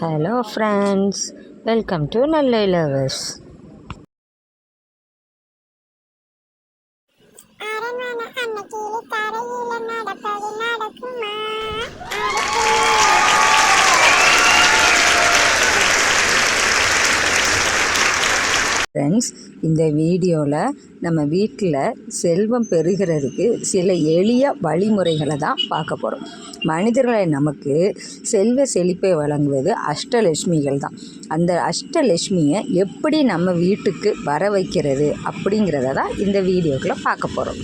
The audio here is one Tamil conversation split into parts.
ஹலோ ஃப்ரெண்ட்ஸ் வெல்கம் டு நல்ல லவர்ஸ் அரண்மனை அன்னைக்கு தரையில நடப்பது நடக்குமா ஃப்ரெண்ட்ஸ் இந்த வீடியோவில் நம்ம வீட்டில் செல்வம் பெறுகிறதுக்கு சில எளிய வழிமுறைகளை தான் பார்க்க போகிறோம் மனிதர்களை நமக்கு செல்வ செழிப்பை வழங்குவது அஷ்டலட்சுமிகள் தான். அந்த அஷ்டலட்சுமியை எப்படி நம்ம வீட்டுக்கு வர வைக்கிறது அப்படிங்கிறத தான் இந்த வீடியோக்குள்ளே பார்க்க போகிறோம்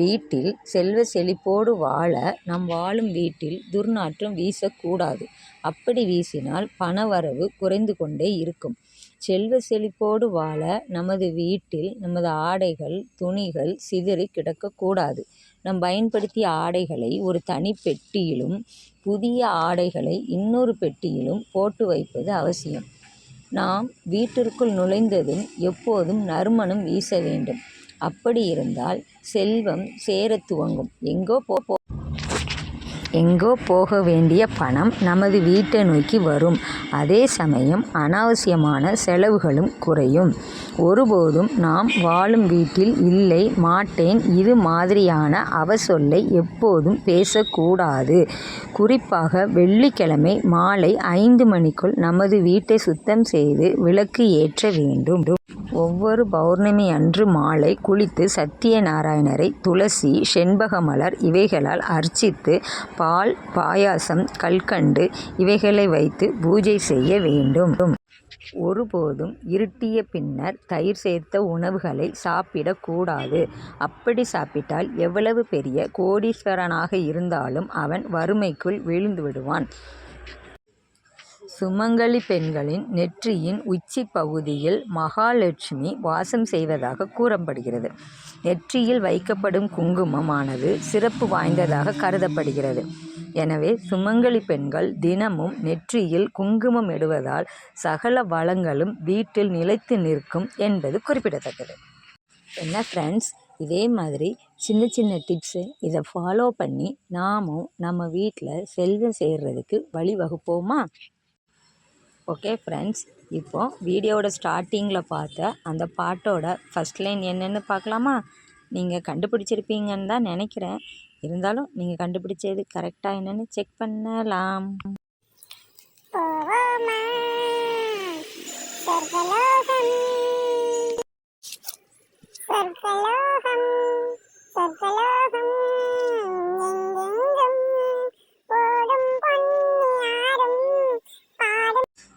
வீட்டில் செல்வ செழிப்போடு வாழ நாம் வாழும் வீட்டில் துர்நாற்றம் வீசக்கூடாது. அப்படி வீசினால் பணவரவு குறைந்து கொண்டே இருக்கும். செல்வ செழிப்போடு வாழ நமது வீட்டில் நமது ஆடைகள் துணிகள் சிதறி கிடக்கக்கூடாது. நாம் பயன்படுத்திய ஆடைகளை ஒரு தனி பெட்டியிலும் புதிய ஆடைகளை இன்னொரு பெட்டியிலும் போட்டு வைப்பது அவசியம். நாம் வீட்டிற்குள் நுழைந்ததும் எப்போதும் நறுமணம் வீச வேண்டும். அப்படி இருந்தால் செல்வம் சேரத் துவங்கும். எங்கோ போ போ- எங்கோ போக வேண்டிய பணம் நமது வீட்டை நோக்கி வரும். அதே சமயம் அனாவசியமான செலவுகளும் குறையும். ஒருபோதும் நாம் வாழும் வீட்டில் இல்லை மாட்டேன். இது மாதிரியான அவசொல்லை எப்போதும் பேசக்கூடாது. குறிப்பாக வெள்ளிக்கிழமை மாலை ஐந்து மணிக்குள் நமது வீட்டை சுத்தம் செய்து விளக்கு ஏற்ற வேண்டும். ஒவ்வொரு பௌர்ணமி அன்று மாலை குளித்து சத்தியநாராயணரை துளசி செண்பகமலர் இவைகளால் அர்ச்சித்து பால் பாயாசம் கல்கண்டு இவைகளை வைத்து பூஜை செய்ய வேண்டும். ஒருபோதும் இருட்டிய பின்னர் தயிர் சேர்த்த உணவுகளை சாப்பிடக்கூடாது அப்படி சாப்பிட்டால் எவ்வளவு பெரிய கோடீஸ்வரனாக இருந்தாலும் அவன் வறுமைக்குள் விழுந்து விடுவான். சுமங்கலி பெண்களின் நெற்றியின் உச்சி பகுதியில் மகாலட்சுமி வாசம் செய்வதாக கூறப்படுகிறது. நெற்றியில் வைக்கப்படும் குங்குமமானது சிறப்பு வாய்ந்ததாக கருதப்படுகிறது. எனவே சுமங்கலி பெண்கள் தினமும் நெற்றியில் குங்குமம் இடுவதால் சகல வளங்களும் வீட்டில் நிலைத்து நிற்கும் என்பது குறிப்பிடத்தக்கது. என்ன ஃப்ரெண்ட்ஸ் இதே மாதிரி சின்ன சின்ன டிப்ஸு இதை ஃபாலோ பண்ணி நாமும் நம்ம வீட்டில் செல்வம் சேர்றதுக்கு வழிவகுப்போமா? ஓகே ஃப்ரெண்ட்ஸ் இப்போ வீடியோவோட ஸ்டார்டிங்கில் பார்த்த அந்த பாட்டோட ஃபஸ்ட் லைன் என்னென்னு பார்க்கலாமா? நீங்கள் கண்டுபிடிச்சிருப்பீங்கன்னு தான் நினைக்கிறேன். இருந்தாலும் நீங்கள் கண்டுபிடிச்சது கரெக்டாக என்னென்னு செக் பண்ணலாம். போவோமா